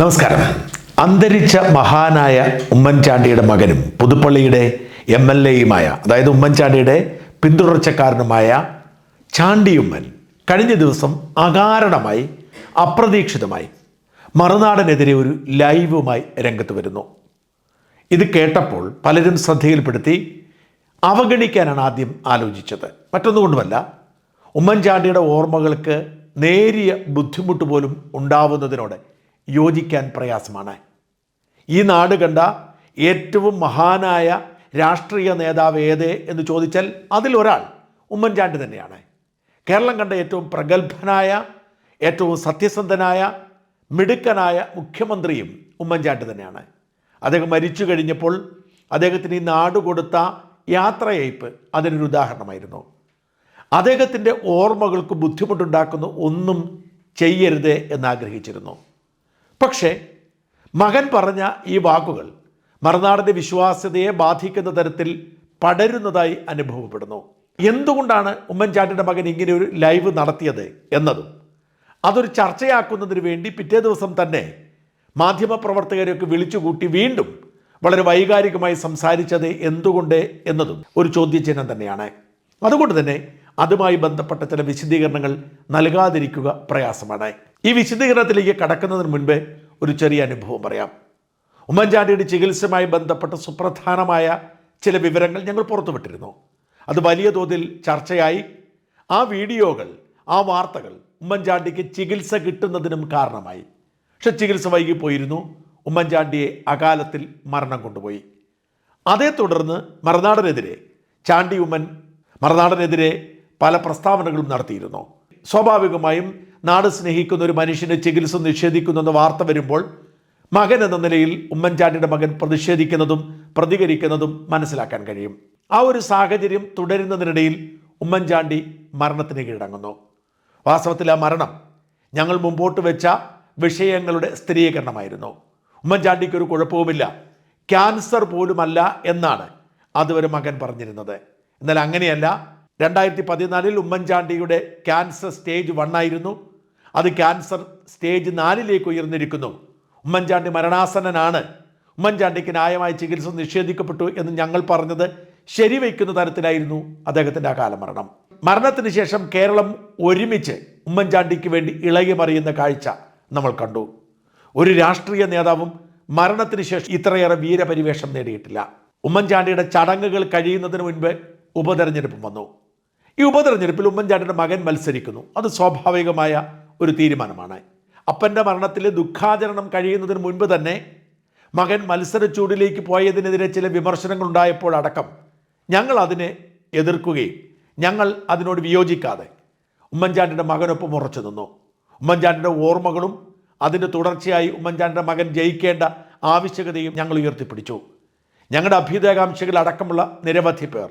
നമസ്കാരം. അന്തരിച്ച മഹാനായ ഉമ്മൻചാണ്ടിയുടെ മകനും പുതുപ്പള്ളിയുടെ എം എൽ എയുമായ അതായത് ഉമ്മൻചാണ്ടിയുടെ പിന്തുടർച്ചക്കാരനുമായ ചാണ്ടിയുമ്മൻ കഴിഞ്ഞ ദിവസം അകാരണമായി അപ്രതീക്ഷിതമായി മറുനാടനെതിരെ ഒരു ലൈവുമായി രംഗത്ത് വരുന്നു. ഇത് കേട്ടപ്പോൾ പലരും ശ്രദ്ധയിൽപ്പെടുത്തി അവഗണിക്കാനാണ് ആദ്യം ആലോചിച്ചത്. മറ്റൊന്നുകൊണ്ടുമല്ല ഉമ്മൻചാണ്ടിയുടെ ഓർമ്മകൾക്ക് നേരിയ ബുദ്ധിമുട്ട് പോലും ഉണ്ടാവുന്നതിനോട് യോജിക്കാൻ പ്രയാസമാണ്. ഈ നാട് കണ്ട ഏറ്റവും മഹാനായ രാഷ്ട്രീയ നേതാവ് ഏത് എന്ന് ചോദിച്ചാൽ അതിലൊരാൾ ഉമ്മൻചാണ്ടി തന്നെയാണ്. കേരളം കണ്ട ഏറ്റവും പ്രഗത്ഭനായ ഏറ്റവും സത്യസന്ധനായ മിടുക്കനായ മുഖ്യമന്ത്രിയും ഉമ്മൻചാണ്ടി തന്നെയാണ്. അദ്ദേഹം മരിച്ചു കഴിഞ്ഞപ്പോൾ അദ്ദേഹത്തിന് ഈ നാട് കൊടുത്ത യാത്രയയപ്പ് അതിനൊരു ഉദാഹരണമായിരുന്നു. അദ്ദേഹത്തിന്റെ ഓർമ്മകൾക്ക് ബുദ്ധിമുട്ടുണ്ടാക്കുന്ന ഒന്നും ചെയ്യരുത് എന്നാഗ്രഹിച്ചിരുന്നു പക്ഷേ മകൻ പറഞ്ഞ ഈ വാക്കുകൾ മറുനാടിന്റെ വിശ്വാസ്യതയെ ബാധിക്കുന്ന തരത്തിൽ പടരുന്നതായി അനുഭവപ്പെടുന്നു. എന്തുകൊണ്ടാണ് ഉമ്മൻചാണ്ടിയുടെ മകൻ ഇങ്ങനെ ഒരു ലൈവ് നടത്തിയത് എന്നതും അതൊരു ചർച്ചയാക്കുന്നതിന് വേണ്ടി പിറ്റേ ദിവസം തന്നെ മാധ്യമപ്രവർത്തകരെയൊക്കെ വിളിച്ചുകൂട്ടി വീണ്ടും വളരെ വൈകാരികമായി സംസാരിച്ചത് എന്തുകൊണ്ട് എന്നതും ഒരു ചോദ്യചിഹ്നം തന്നെയാണ്. അതുകൊണ്ട് തന്നെ അതുമായി ബന്ധപ്പെട്ട ചില വിശദീകരണങ്ങൾ നൽകാതിരിക്കുക പ്രയാസമാണ്. ഈ വിശദീകരണത്തിലേക്ക് കടക്കുന്നതിന് മുൻപേ ഒരു ചെറിയ അനുഭവം പറയാം. ഉമ്മൻചാണ്ടിയുടെ ചികിത്സയുമായി ബന്ധപ്പെട്ട സുപ്രധാനമായ ചില വിവരങ്ങൾ ഞങ്ങൾ പുറത്തുവിട്ടിരുന്നു. അത് വലിയ തോതിൽ ചർച്ചയായി. ആ വീഡിയോകൾ ആ വാർത്തകൾ ഉമ്മൻചാണ്ടിക്ക് ചികിത്സ കിട്ടുന്നതിനും കാരണമായി. പക്ഷെ ചികിത്സ വൈകിപ്പോയിരുന്നു. ഉമ്മൻചാണ്ടിയെ അകാലത്തിൽ മരണം കൊണ്ടുപോയി. അതേ തുടർന്ന് മറുനാടനെതിരെ ചാണ്ടി ഉമ്മൻ മറുനാടനെതിരെ പല പ്രസ്താവനകളും നടത്തിയിരുന്നു. സ്വാഭാവികമായും നാട് സ്നേഹിക്കുന്ന ഒരു മനുഷ്യന് ചികിത്സ നിഷേധിക്കുന്നു എന്ന വാർത്ത വരുമ്പോൾ മകൻ എന്ന നിലയിൽ ഉമ്മൻചാണ്ടിയുടെ മകൻ പ്രതിഷേധിക്കുന്നതും പ്രതികരിക്കുന്നതും മനസ്സിലാക്കാൻ കഴിയും. ആ ഒരു സാഹചര്യം തുടരുന്നതിനിടയിൽ ഉമ്മൻചാണ്ടി മരണത്തിന് കീഴടങ്ങുന്നു. വാസ്തവത്തിൽ ആ മരണം ഞങ്ങൾ മുമ്പോട്ട് വെച്ച വിഷയങ്ങളുടെ സ്ഥിരീകരണമായിരുന്നു. ഉമ്മൻചാണ്ടിക്ക് ഒരു കുഴപ്പവുമില്ല. ക്യാൻസർ പോലുമല്ല എന്നാണ് അതുവരെ മകൻ പറഞ്ഞിരുന്നത്. എന്നാൽ അങ്ങനെയല്ല. രണ്ടായിരത്തി പതിനാലിൽ ഉമ്മൻചാണ്ടിയുടെ ക്യാൻസർ സ്റ്റേജ് വൺ ആയിരുന്നു. അത് ക്യാൻസർ സ്റ്റേജ് നാലിലേക്ക് ഉയർന്നിരിക്കുന്നു. ഉമ്മൻചാണ്ടി മരണാസന്നനാണ്. ഉമ്മൻചാണ്ടിക്ക് ന്യായമായ ചികിത്സ നിഷേധിക്കപ്പെട്ടു എന്ന് ഞങ്ങൾ പറഞ്ഞത് ശരിവയ്ക്കുന്ന തരത്തിലായിരുന്നു അദ്ദേഹത്തിന്റെ ആ കാലമരണം മരണത്തിന് ശേഷം കേരളം ഒരുമിച്ച് ഉമ്മൻചാണ്ടിക്ക് വേണ്ടി ഇളകി മറിയുന്ന കാഴ്ച നമ്മൾ കണ്ടു. ഒരു രാഷ്ട്രീയ നേതാവും മരണത്തിന് ശേഷം ഇത്രയേറെ വീരപരിവേഷം നേടിയിട്ടില്ല. ഉമ്മൻചാണ്ടിയുടെ ചടങ്ങുകൾ കഴിയുന്നതിന് മുൻപ് ഉപതെരഞ്ഞെടുപ്പും വന്നു. ഈ ഉപതെരഞ്ഞെടുപ്പിൽ ഉമ്മൻചാണ്ടിയുടെ മകൻ മത്സരിക്കുന്നു. അത് സ്വാഭാവികമായ ഒരു തീരുമാനമാണ്. അപ്പന്റെ മരണത്തിൽ ദുഃഖാചരണം കഴിയുന്നതിന് മുൻപ് തന്നെ മകൻ മത്സരച്ചൂടിലേക്ക് പോയതിനെതിരെ ചില വിമർശനങ്ങൾ ഉണ്ടായപ്പോൾ അടക്കം ഞങ്ങൾ അതിനെ എതിർക്കുകയും ഞങ്ങൾ അതിനോട് വിയോജിക്കാതെ ഉമ്മൻചാണ്ടിന്റെ മകനൊപ്പം ഉറച്ചു നിന്നു. ഉമ്മൻചാണ്ടിന്റെ ഓർമ്മകളും അതിന്റെ തുടർച്ചയായി ഉമ്മൻചാണ്ടിന്റെ മകൻ ജയിക്കേണ്ട ആവശ്യകതയും ഞങ്ങൾ ഉയർത്തിപ്പിടിച്ചു. ഞങ്ങളുടെ അഭ്യുദയകാംക്ഷികൾ അടക്കമുള്ള നിരവധി പേർ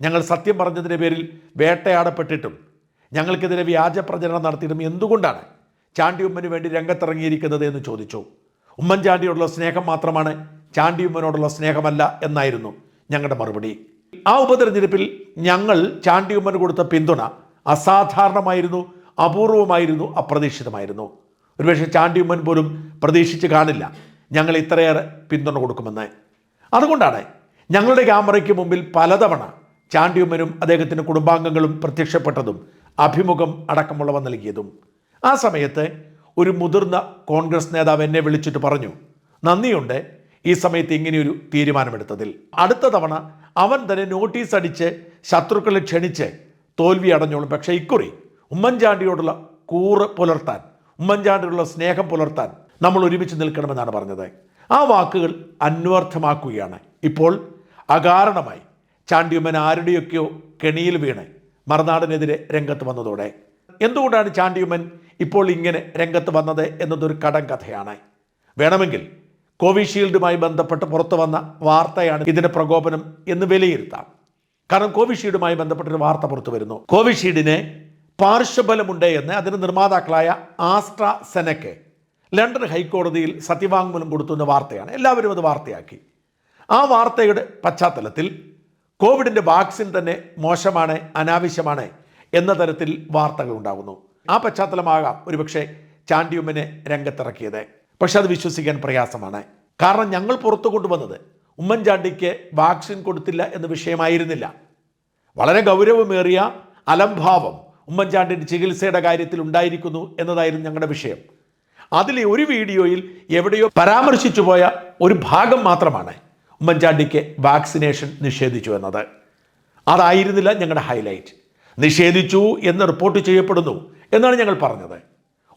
ഞങ്ങൾ സത്യം പറഞ്ഞതിന്റെ പേരിൽ വേട്ടയാടപ്പെട്ടിട്ടും ഞങ്ങൾക്കെതിരെ വ്യാജ പ്രചരണം നടത്തിയിട്ടും എന്തുകൊണ്ടാണ്? ചാണ്ടി ഉമ്മന് വേണ്ടി രംഗത്തിറങ്ങിയിരിക്കുന്നത് എന്ന് ചോദിച്ചു. ഉമ്മൻചാണ്ടിയോടുള്ള സ്നേഹം മാത്രമാണ് ചാണ്ടി ഉമ്മനോടുള്ള സ്നേഹമല്ല എന്നായിരുന്നു ഞങ്ങളുടെ മറുപടി. ആ ഉപതെരഞ്ഞെടുപ്പിൽ ഞങ്ങൾ ചാണ്ടി ഉമ്മന് കൊടുത്ത പിന്തുണ അസാധാരണമായിരുന്നു അപൂർവമായിരുന്നു അപ്രതീക്ഷിതമായിരുന്നു. ഒരുപക്ഷെ ചാണ്ടി ഉമ്മൻ പോലും പ്രതീക്ഷിച്ച് കാണില്ല ഞങ്ങൾ ഇത്രയേറെ പിന്തുണ കൊടുക്കുമെന്ന്. അതുകൊണ്ടാണ് ഞങ്ങളുടെ ക്യാമറയ്ക്ക് മുമ്പിൽ പലതവണ ചാണ്ടിയുമ്മനും അദ്ദേഹത്തിന്റെ കുടുംബാംഗങ്ങളും പ്രത്യക്ഷപ്പെട്ടതും അഭിമുഖം അടക്കമുള്ളവ നൽകിയതും. ആ സമയത്ത് ഒരു മുതിർന്ന കോൺഗ്രസ് നേതാവ് എന്നെ വിളിച്ചിട്ട് പറഞ്ഞു നന്ദിയുണ്ട് ഈ സമയത്ത് ഇങ്ങനെയൊരു തീരുമാനമെടുത്തതിൽ. അടുത്ത തവണ അവൻ തന്നെ നോട്ടീസ് അടിച്ച് ശത്രുക്കളെ ക്ഷണിച്ച് തോൽവി അടഞ്ഞോളും. പക്ഷേ ഇക്കുറി ഉമ്മൻചാണ്ടിയോടുള്ള കൂറ് പുലർത്താൻ ഉമ്മൻചാണ്ടിയോടുള്ള സ്നേഹം പുലർത്താൻ നമ്മൾ ഒരുമിച്ച് നിൽക്കണമെന്നാണ് പറഞ്ഞത്. ആ വാക്കുകൾ അന്വർത്ഥമാക്കുകയാണ്. ഇപ്പോൾ അകാരണമായി ചാണ്ടിയുമ്മൻ ആരുടെയൊക്കെയോ കെണിയിൽ വീണ് മറുനാടിനെതിരെ രംഗത്ത് വന്നതോടെ. എന്തുകൊണ്ടാണ് ചാണ്ടിയുമ്മൻ ഇപ്പോൾ ഇങ്ങനെ രംഗത്ത് വന്നത് എന്നതൊരു കടം കഥയാണ്. വേണമെങ്കിൽ കോവിഷീൽഡുമായി ബന്ധപ്പെട്ട് പുറത്തു വന്ന വാർത്തയാണ് ഇതിന്റെ പ്രകോപനം എന്ന് വിലയിരുത്താം. കാരണം കോവിഷീൽഡുമായി ബന്ധപ്പെട്ടൊരു വാർത്ത പുറത്തു വരുന്നു. കോവിഷീൽഡിന് പാർശ്വബലമുണ്ട് എന്ന് അതിന് നിർമ്മാതാക്കളായ ആസ്ട്ര സെനക്ക് ലണ്ടൻ ഹൈക്കോടതിയിൽ സത്യവാങ്മൂലം കൊടുത്തു എന്ന വാർത്തയാണ്. എല്ലാവരും അത് വാർത്തയാക്കി. ആ വാർത്തയുടെ പശ്ചാത്തലത്തിൽ കോവിഡിന്റെ വാക്സിൻ തന്നെ മോശമാണ് അനാവശ്യമാണ് എന്ന തരത്തിൽ വാർത്തകൾ ഉണ്ടാകുന്നു. ആ പശ്ചാത്തലമാകാം ഒരുപക്ഷെ ചാണ്ടിയുമ്മനെ രംഗത്തിറക്കിയത്. പക്ഷെ അത് വിശ്വസിക്കാൻ പ്രയാസമാണ്. കാരണം ഞങ്ങൾ പുറത്തു കൊണ്ടുവന്നത് ഉമ്മൻചാണ്ടിക്ക് വാക്സിൻ കൊടുത്തില്ല എന്ന വിഷയമായിരുന്നില്ല. വളരെ ഗൗരവമേറിയ അലംഭാവം ഉമ്മൻചാണ്ടിന്റെ ചികിത്സയുടെ കാര്യത്തിൽ ഉണ്ടായിരിക്കുന്നു എന്നതായിരുന്നു ഞങ്ങളുടെ വിഷയം. അതിലെ ഒരു വീഡിയോയിൽ എവിടെയോ പരാമർശിച്ചു പോയ ഒരു ഭാഗം മാത്രമാണ്. ഉമ്മൻചാണ്ടിക്ക് വാക്സിനേഷൻ നിഷേധിച്ചു എന്നത്. അതായിരുന്നില്ല ഞങ്ങളുടെ ഹൈലൈറ്റ്. നിഷേധിച്ചു എന്ന് റിപ്പോർട്ട് ചെയ്യപ്പെടുന്നു എന്നാണ് ഞങ്ങൾ പറഞ്ഞത്.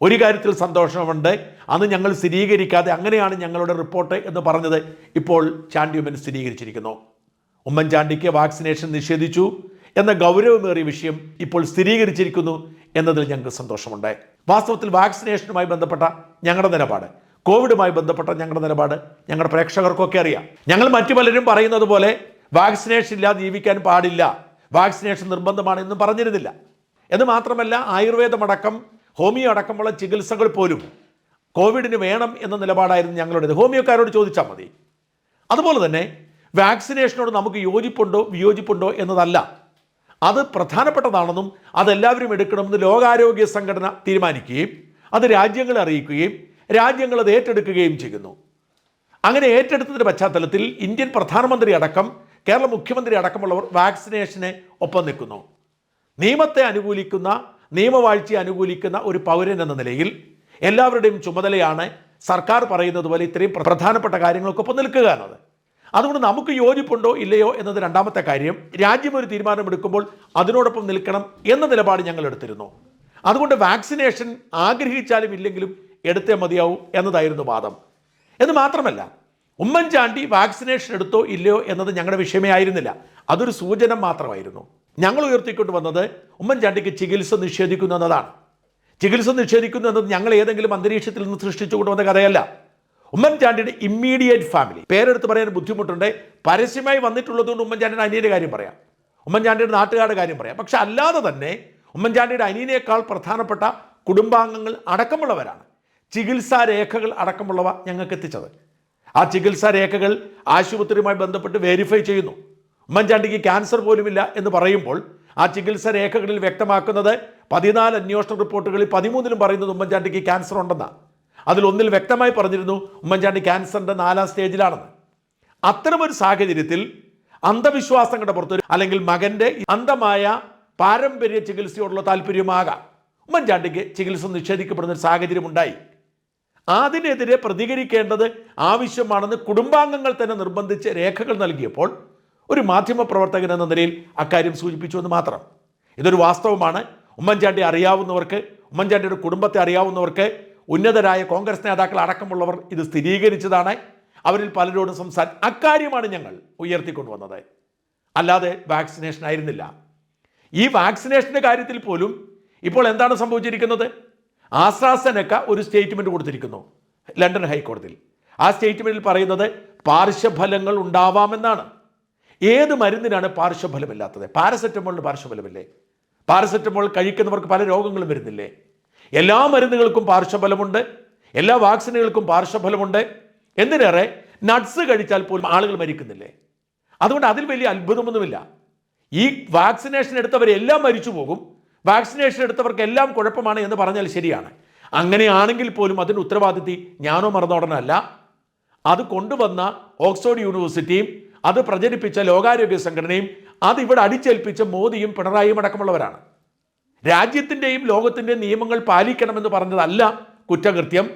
ഒരു കാര്യത്തിൽ സന്തോഷമുണ്ട്. അന്ന് ഞങ്ങൾ സ്ഥിരീകരിക്കാതെ അങ്ങനെയാണ് ഞങ്ങളുടെ റിപ്പോർട്ട് എന്ന് പറഞ്ഞത്. ഇപ്പോൾ ചാണ്ടിയുമൻ സ്ഥിരീകരിച്ചിരിക്കുന്നു. ഉമ്മൻചാണ്ടിക്ക് വാക്സിനേഷൻ നിഷേധിച്ചു എന്ന ഗൗരവമേറിയ വിഷയം ഇപ്പോൾ സ്ഥിരീകരിച്ചിരിക്കുന്നു എന്നതിൽ ഞങ്ങൾക്ക് സന്തോഷമുണ്ട്. വാസ്തവത്തിൽ വാക്സിനേഷനുമായി ബന്ധപ്പെട്ട ഞങ്ങളുടെ നിലപാട്. കോവിഡുമായി ബന്ധപ്പെട്ട ഞങ്ങളുടെ നിലപാട് ഞങ്ങളുടെ പ്രേക്ഷകർക്കൊക്കെ അറിയാം. ഞങ്ങൾ മറ്റു പലരും പറയുന്നത് പോലെ വാക്സിനേഷൻ ഇല്ലാതെ ജീവിക്കാൻ പാടില്ല. വാക്സിനേഷൻ നിർബന്ധമാണ് എന്നും പറഞ്ഞിരുന്നില്ല. എന്ന് മാത്രമല്ല ആയുർവേദമടക്കം ഹോമിയോ അടക്കമുള്ള ചികിത്സകൾ പോലും കോവിഡിന് വേണം എന്ന നിലപാടായിരുന്നു ഞങ്ങളുടേത്. ഹോമിയോക്കാരോട് ചോദിച്ചാൽ മതി. അതുപോലെ തന്നെ വാക്സിനേഷനോട് നമുക്ക് യോജിപ്പുണ്ടോ വിയോജിപ്പുണ്ടോ എന്നതല്ല. അത് പ്രധാനപ്പെട്ടതാണെന്നും അതെല്ലാവരും എടുക്കണമെന്ന് ലോകാരോഗ്യ സംഘടന തീരുമാനിക്കുകയും അത് രാജ്യങ്ങളെ അറിയിക്കുകയും രാജ്യങ്ങൾ അത് ഏറ്റെടുക്കുകയും ചെയ്യുന്നു. അങ്ങനെ ഏറ്റെടുത്തതിന്റെ പശ്ചാത്തലത്തിൽ ഇന്ത്യൻ പ്രധാനമന്ത്രി അടക്കം കേരള മുഖ്യമന്ത്രി അടക്കമുള്ളവർ വാക്സിനേഷനെ ഒപ്പം നിൽക്കുന്നു. നിയമത്തെ അനുകൂലിക്കുന്ന നിയമവാഴ്ചയെ അനുകൂലിക്കുന്ന ഒരു പൗരൻ എന്ന നിലയിൽ എല്ലാവരുടെയും ചുമതലയാണ് സർക്കാർ പറയുന്നത് പോലെ ഇത്രയും പ്ര- പ്രധാനപ്പെട്ട കാര്യങ്ങൾക്കൊപ്പം നിൽക്കുക എന്നത്. അതുകൊണ്ട് നമുക്ക് യോജിപ്പുണ്ടോ ഇല്ലയോ എന്നത് രണ്ടാമത്തെ കാര്യം. രാജ്യം ഒരു തീരുമാനമെടുക്കുമ്പോൾ അതിനോടൊപ്പം നിൽക്കണം എന്ന നിലപാട് ഞങ്ങൾ എടുത്തിരുന്നു. അതുകൊണ്ട് വാക്സിനേഷൻ ആഗ്രഹിച്ചാലും ഇല്ലെങ്കിലും എടുത്തേ മതിയാവും എന്നതായിരുന്നു വാദം. എന്ന് മാത്രമല്ല ഉമ്മൻചാണ്ടി വാക്സിനേഷൻ എടുത്തോ ഇല്ലയോ എന്നത് ഞങ്ങളുടെ വിഷയമേ ആയിരുന്നില്ല. അതൊരു സൂചന മാത്രമായിരുന്നു. ഞങ്ങൾ ഉയർത്തിക്കൊണ്ട് വന്നത് ഉമ്മൻചാണ്ടിക്ക് ചികിത്സ നിഷേധിക്കുന്നു എന്നതാണ്. ചികിത്സ നിഷേധിക്കുന്നു എന്നത് ഞങ്ങൾ ഏതെങ്കിലും അന്തരീക്ഷത്തിൽ നിന്ന് സൃഷ്ടിച്ചു കൊണ്ടുവന്ന കഥയല്ല. ഉമ്മൻചാണ്ടിയുടെ ഇമ്മീഡിയറ്റ് ഫാമിലി പേരെടുത്ത് പറയാൻ ബുദ്ധിമുട്ടുണ്ട്. പരസ്യമായി വന്നിട്ടുള്ളതുകൊണ്ട് ഉമ്മൻചാണ്ടിയുടെ അനിയന്റെ കാര്യം പറയാം. ഉമ്മൻചാണ്ടിയുടെ നാട്ടുകാരുടെ കാര്യം പറയാം. പക്ഷെ അല്ലാതെ തന്നെ ഉമ്മൻചാണ്ടിയുടെ അനിയനേക്കാൾ പ്രധാനപ്പെട്ട കുടുംബാംഗങ്ങൾ അടക്കമുള്ളവരാണ്. ചികിത്സാ രേഖകൾ അടക്കമുള്ളവ ഞങ്ങൾക്ക് എത്തിച്ചത്. ആ ചികിത്സാ രേഖകൾ ആശുപത്രിയുമായി ബന്ധപ്പെട്ട് വെരിഫൈ ചെയ്യുന്നു. ഉമ്മൻചാണ്ടിക്ക് ക്യാൻസർ പോലുമില്ല എന്ന് പറയുമ്പോൾ ആ ചികിത്സാ രേഖകളിൽ വ്യക്തമാക്കുന്നത് പതിനാല് അന്വേഷണ റിപ്പോർട്ടുകളിൽ പതിമൂന്നിലും പറയുന്നത് ഉമ്മൻചാണ്ടിക്ക് ക്യാൻസർ ഉണ്ടെന്നാണ് അതിലൊന്നിൽ വ്യക്തമായി പറഞ്ഞിരുന്നു ഉമ്മൻചാണ്ടി ക്യാൻസറിന്റെ നാലാം സ്റ്റേജിലാണെന്ന് അത്തരമൊരു സാഹചര്യത്തിൽ അന്ധവിശ്വാസങ്ങളുടെ പുറത്ത് അല്ലെങ്കിൽ മകന്റെ അന്ധമായ പാരമ്പര്യ ചികിത്സയോടുള്ള താല്പര്യമാകാം. ഉമ്മൻചാണ്ടിക്ക് ചികിത്സ നിഷേധിക്കപ്പെടുന്ന ഒരു സാഹചര്യം ഉണ്ടായി അതിനെതിരെ പ്രതികരിക്കേണ്ടത് ആവശ്യമാണെന്ന് കുടുംബാംഗങ്ങൾ തന്നെ നിർബന്ധിച്ച് രേഖകൾ നൽകിയപ്പോൾ ഒരു മാധ്യമപ്രവർത്തകൻ എന്ന നിലയിൽ അക്കാര്യം സൂചിപ്പിച്ചു എന്ന് മാത്രം. ഇതൊരു വാസ്തവമാണ്. ഉമ്മൻചാണ്ടി അറിയാവുന്നവർക്ക് ഉമ്മൻചാണ്ടിയുടെ കുടുംബത്തെ അറിയാവുന്നവർക്ക് ഉന്നതരായ കോൺഗ്രസ് നേതാക്കൾ അടക്കമുള്ളവർ ഇത് സ്ഥിരീകരിച്ചതാണ്. അവരിൽ പലരോടും സംസാര അക്കാര്യമാണ് ഞങ്ങൾ ഉയർത്തിക്കൊണ്ടുവന്നത്. അല്ലാതെ വാക്സിനേഷൻ ആയിരുന്നില്ല. ഈ വാക്സിനേഷന്റെ കാര്യത്തിൽ പോലും ഇപ്പോൾ എന്താണ് സംഭവിച്ചിരിക്കുന്നത്? ആസ്ട്രാസെനക്ക ഒരു സ്റ്റേറ്റ്മെന്റ് കൊടുത്തിരിക്കുന്നു ലണ്ടൻ ഹൈക്കോടതിയിൽ. ആ സ്റ്റേറ്റ്മെന്റിൽ പറയുന്നത് പാർശ്വഫലങ്ങൾ ഉണ്ടാവാമെന്നാണ്. ഏത് മരുന്നിനാണ് പാർശ്വഫലമില്ലാത്തത്? പാരസെറ്റമോളിന് പാർശ്വഫലമില്ലേ? പാരസെറ്റമോൾ കഴിക്കുന്നവർക്ക് പല രോഗങ്ങളും വരുന്നില്ലേ? എല്ലാ മരുന്നുകൾക്കും പാർശ്വഫലമുണ്ട് എല്ലാ വാക്സിനുകൾക്കും പാർശ്വഫലമുണ്ട്. എന്തിനേറെ? നട്സ് കഴിച്ചാൽ പോലും ആളുകൾ മരിക്കുന്നില്ലേ? അതുകൊണ്ട് അതിൽ വലിയ അത്ഭുതമൊന്നുമില്ല. ഈ വാക്സിനേഷൻ എടുത്തവരെല്ലാം മരിച്ചു പോകും വാക്സിനേഷൻ എടുത്തവർക്ക് എല്ലാം കുഴപ്പമാണ് എന്ന് പറഞ്ഞാൽ ശരിയാണ്. അങ്ങനെയാണെങ്കിൽ പോലും അതിന് ഉത്തരവാദിത്തി ഞാനോ മറന്നോടനല്ല. അത് കൊണ്ടുവന്ന ഓക്സ്ഫോർഡ് യൂണിവേഴ്സിറ്റിയും അത് പ്രചരിപ്പിച്ച ലോകാരോഗ്യ സംഘടനയും അത് ഇവിടെ അടിച്ചേൽപ്പിച്ച മോദിയും പിണറായിയും അടക്കമുള്ളവരാണ്. രാജ്യത്തിന്റെയും ലോകത്തിന്റെയും നിയമങ്ങൾ പാലിക്കണമെന്ന് പറഞ്ഞതല്ല കുറ്റകൃത്യം.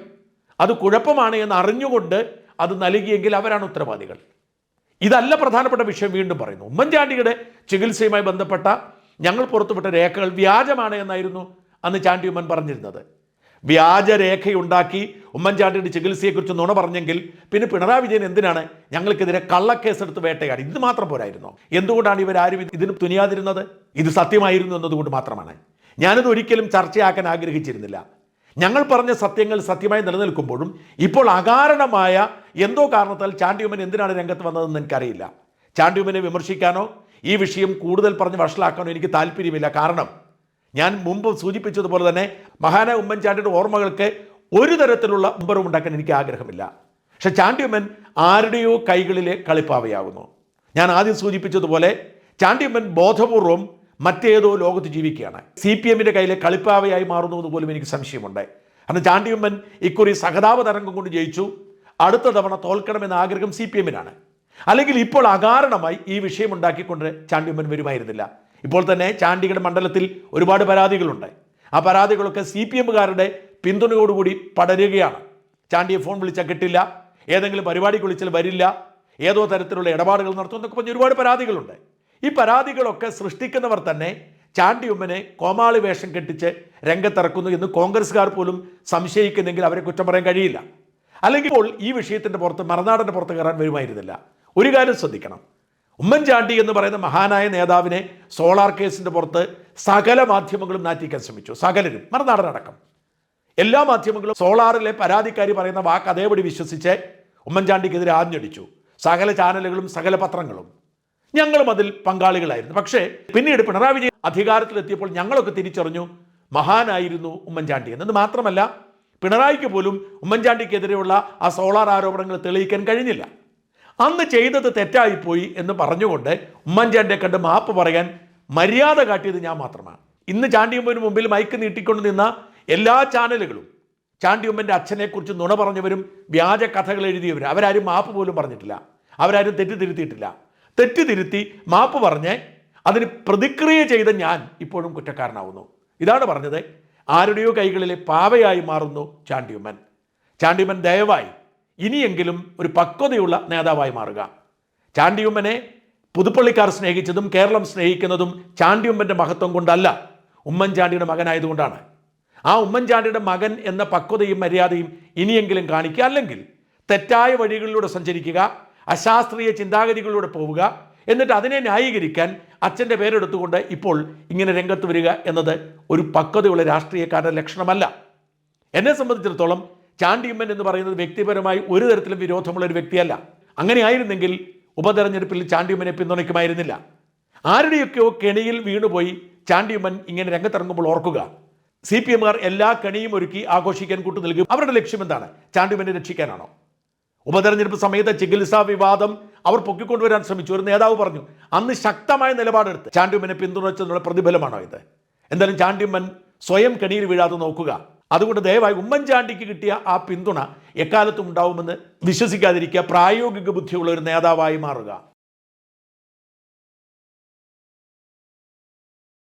അത് കുഴപ്പമാണ് എന്ന് അറിഞ്ഞുകൊണ്ട് അത് നൽകിയെങ്കിൽ അവരാണ് ഉത്തരവാദികൾ. ഇതല്ല പ്രധാനപ്പെട്ട വിഷയം വീണ്ടും പറയുന്നു. ഉമ്മൻചാണ്ടിയുടെ ചികിത്സയുമായി ബന്ധപ്പെട്ട ഞങ്ങൾ പുറത്തുവിട്ട രേഖകൾ വ്യാജമാണ് എന്നായിരുന്നു അന്ന് ചാണ്ടി ഉമ്മൻ പറഞ്ഞിരുന്നത്. വ്യാജരേഖയുണ്ടാക്കി ഉമ്മൻചാണ്ടിയുടെ ചികിത്സയെക്കുറിച്ച് നുണ പറഞ്ഞെങ്കിൽ പിന്നെ പിണറായി വിജയൻ എന്തിനാണ് ഞങ്ങൾക്കെതിരെ കള്ളക്കേസെടുത്ത് വേട്ടയാടി? ഇത് മാത്രം പോരായിരുന്നോ. എന്തുകൊണ്ടാണ് ഇവരാരും ഇതിന് തുനിയാതിരുന്നത്? ഇത് സത്യമായിരുന്നു എന്നതുകൊണ്ട് മാത്രമാണ്. ഞാനത് ഒരിക്കലും ചർച്ചയാക്കാൻ ആഗ്രഹിച്ചിരുന്നില്ല. ഞങ്ങൾ പറഞ്ഞ സത്യങ്ങൾ സത്യമായി നിലനിൽക്കുമ്പോഴും ഇപ്പോൾ അകാരണമായ എന്തോ കാരണത്താൽ ചാണ്ടിയുമ്മൻ എന്തിനാണ് രംഗത്ത് വന്നതെന്ന് എനിക്കറിയില്ല. ചാണ്ടിയുമ്മനെ വിമർശിക്കാനോ ഈ വിഷയം കൂടുതൽ പറഞ്ഞ് വഷളാക്കാനോ എനിക്ക് താല്പര്യമില്ല. കാരണം ഞാൻ മുമ്പ് സൂചിപ്പിച്ചതുപോലെ തന്നെ മഹാന ഉമ്മൻചാണ്ടിയുടെ ഓർമ്മകൾക്ക് ഒരു തരത്തിലുള്ള ഉമ്പറും ഉണ്ടാക്കാൻ എനിക്ക് ആഗ്രഹമില്ല. പക്ഷെ ചാണ്ടിയമ്മൻ ആരുടെയോ കൈകളിലെ കളിപ്പാവയാകുന്നു ഞാൻ ആദ്യം സൂചിപ്പിച്ചതുപോലെ ചാണ്ടിയമ്മൻ ബോധപൂർവം മറ്റേതോ ലോകത്ത് ജീവിക്കുകയാണ്. സി പി എമ്മിന്റെ കയ്യിലെ കളിപ്പാവയായി മാറുന്നു എന്ന് പോലും എനിക്ക് സംശയമുണ്ട്. കാരണം ചാണ്ടിയമ്മൻ ഇക്കുറി സഹതാപ തരംഗം കൊണ്ട് ജയിച്ചു. അടുത്ത തവണ തോൽക്കണമെന്ന ആഗ്രഹം സി പി എമ്മിനാണ് അല്ലെങ്കിൽ ഇപ്പോൾ അകാരണമായി ഈ വിഷയം ഉണ്ടാക്കിക്കൊണ്ട് ചാണ്ടിയമ്മൻ വരുമായിരുന്നില്ല. ഇപ്പോൾ തന്നെ ചാണ്ടിയുടെ മണ്ഡലത്തിൽ ഒരുപാട് പരാതികളുണ്ട്. ആ പരാതികളൊക്കെ സി പി എമ്മുകാരുടെ പിന്തുണയോടുകൂടി പടരുകയാണ്. ചാണ്ടിയെ ഫോൺ വിളിച്ചാൽ കിട്ടില്ല ഏതെങ്കിലും പരിപാടി വിളിച്ചാൽ വരില്ല ഏതോ തരത്തിലുള്ള ഇടപാടുകൾ നടത്തും എന്നൊക്കെ പറഞ്ഞ് ഒരുപാട് പരാതികളുണ്ട്. ഈ പരാതികളൊക്കെ സൃഷ്ടിക്കുന്നവർ തന്നെ ചാണ്ടിയുമ്മനെ കോമാളി വേഷം കെട്ടിച്ച് രംഗത്തിറക്കുന്നു എന്ന് കോൺഗ്രസ്സുകാർ പോലും സംശയിക്കുന്നെങ്കിൽ അവരെ കുറ്റം പറയാൻ കഴിയില്ല. അല്ലെങ്കിൽ ഇപ്പോൾ ഈ വിഷയത്തിന്റെ പുറത്ത് മറുനാടന്റെ പുറത്ത് കയറാൻ വരുമായിരുന്നില്ല. ഒരു കാര്യം ശ്രദ്ധിക്കണം. ഉമ്മൻചാണ്ടി എന്ന് പറയുന്ന മഹാനായ നേതാവിനെ സോളാർ കേസിന്റെ പുറത്ത് സകല മാധ്യമങ്ങളും നാറ്റിക്കാൻ ശ്രമിച്ചു. സകലരും മറുനാടനടക്കം. എല്ലാ മാധ്യമങ്ങളും സോളാറിലെ പരാതിക്കാരി പറയുന്ന വാക്ക് അതേപടി വിശ്വസിച്ച് ഉമ്മൻചാണ്ടിക്കെതിരെ ആഞ്ഞടിച്ചു. സകല ചാനലുകളും സകല പത്രങ്ങളും. ഞങ്ങളും അതിൽ പങ്കാളികളായിരുന്നു. പക്ഷേ പിന്നീട് പിണറായി വിജയൻ അധികാരത്തിലെത്തിയപ്പോൾ ഞങ്ങളൊക്കെ തിരിച്ചറിഞ്ഞു മഹാനായിരുന്നു ഉമ്മൻചാണ്ടി എന്നത് മാത്രമല്ല പിണറായിക്ക് പോലും ഉമ്മൻചാണ്ടിക്കെതിരെയുള്ള ആ സോളാർ ആരോപണങ്ങൾ തെളിയിക്കാൻ കഴിഞ്ഞില്ല. അന്ന് ചെയ്തത് തെറ്റായിപ്പോയി എന്ന് പറഞ്ഞുകൊണ്ട് ഉമ്മൻചാണ്ടിയെ കണ്ട് മാപ്പ് പറയാൻ മര്യാദ കാട്ടിയത് ഞാൻ മാത്രമാണ്. ഇന്ന് ചാണ്ടിയമ്മന് മുമ്പിൽ മൈക്ക് നീട്ടിക്കൊണ്ട് നിന്ന എല്ലാ ചാനലുകളും ചാണ്ടിയമ്മന്റെ അച്ഛനെക്കുറിച്ച് നുണ പറഞ്ഞവരും വ്യാജ കഥകൾ എഴുതിയവരും അവരാരും മാപ്പ് പോലും പറഞ്ഞിട്ടില്ല. അവരാരും തെറ്റിതിരുത്തിയിട്ടില്ല തെറ്റിതിരുത്തി മാപ്പ് പറഞ്ഞ് അതിന് പ്രതിക്രിയ ചെയ്ത ഞാൻ ഇപ്പോഴും കുറ്റക്കാരനാവുന്നു. ഇതാണ് പറഞ്ഞത്. ആരുടെയോ കൈകളിലെ പാവയായി മാറുന്നു ചാണ്ടിയമ്മൻ. ചാണ്ടിയമ്മൻ ദയവായി ഇനിയെങ്കിലും ഒരു പക്വതയുള്ള നേതാവായി മാറുക. ചാണ്ടിയുമ്മനെ പുതുപ്പള്ളിക്കാർ സ്നേഹിച്ചതും കേരളം സ്നേഹിക്കുന്നതും ചാണ്ടിയുമ്മന്റെ മഹത്വം കൊണ്ടല്ല ഉമ്മൻചാണ്ടിയുടെ മകനായതുകൊണ്ടാണ്. ആ ഉമ്മൻചാണ്ടിയുടെ മകൻ എന്ന പക്വതയും മര്യാദയും ഇനിയെങ്കിലും കാണിക്കുക അല്ലെങ്കിൽ തെറ്റായ വഴികളിലൂടെ സഞ്ചരിക്കുക അശാസ്ത്രീയ ചിന്താഗതികളിലൂടെ പോവുക എന്നിട്ട് അതിനെ ന്യായീകരിക്കാൻ അച്ഛന്റെ പേരെടുത്തുകൊണ്ട് ഇപ്പോൾ ഇങ്ങനെ രംഗത്ത് വരിക എന്നത് ഒരു പക്വതയുള്ള രാഷ്ട്രീയക്കാരുടെ ലക്ഷണമല്ല. എന്നെ സംബന്ധിച്ചിടത്തോളം ചാണ്ടിയമ്മൻ എന്ന് പറയുന്നത് വ്യക്തിപരമായി ഒരു തരത്തിലും വിരോധമുള്ള ഒരു വ്യക്തിയല്ല. അങ്ങനെ ആയിരുന്നെങ്കിൽ ഉപതെരഞ്ഞെടുപ്പിൽ ചാണ്ടിയമ്മനെ പിന്തുണയ്ക്കുമായിരുന്നില്ല. ആരുടെയൊക്കെയോ കെണിയിൽ വീണുപോയി ചാണ്ടിയമ്മൻ ഇങ്ങനെ രംഗത്തിറങ്ങുമ്പോൾ ഓർക്കുക. സി പി എമ്മുകാർ എല്ലാ കെണിയും ഒരുക്കി ആഘോഷിക്കാൻ കൂട്ടു നൽകും. അവരുടെ ലക്ഷ്യം എന്താണ്? ചാണ്ടിയമ്മനെ രക്ഷിക്കാനാണോ? ഉപതെരഞ്ഞെടുപ്പ് സമയത്ത് ചികിത്സാ വിവാദം അവർ പൊക്കിക്കൊണ്ടുവരാൻ ശ്രമിച്ചു. ഒരു നേതാവ് പറഞ്ഞു അന്ന് ശക്തമായ നിലപാടെടുത്ത് ചാണ്ടിയമ്മനെ പിന്തുണച്ചതിനുള്ള പ്രതിഫലമാണോ ഇത്? എന്തായാലും ചാണ്ടിയമ്മൻ സ്വയം കെണിയിൽ വീഴാതെ നോക്കുക. അതുകൊണ്ട് ദയവായി ഉമ്മൻചാണ്ടിക്ക് കിട്ടിയ ആ പിന്തുണ എക്കാലത്തും ഉണ്ടാവുമെന്ന് വിശ്വസിക്കാതിരിക്കുക. പ്രായോഗിക ബുദ്ധിയുള്ള ഒരു നേതാവായി മാറുക.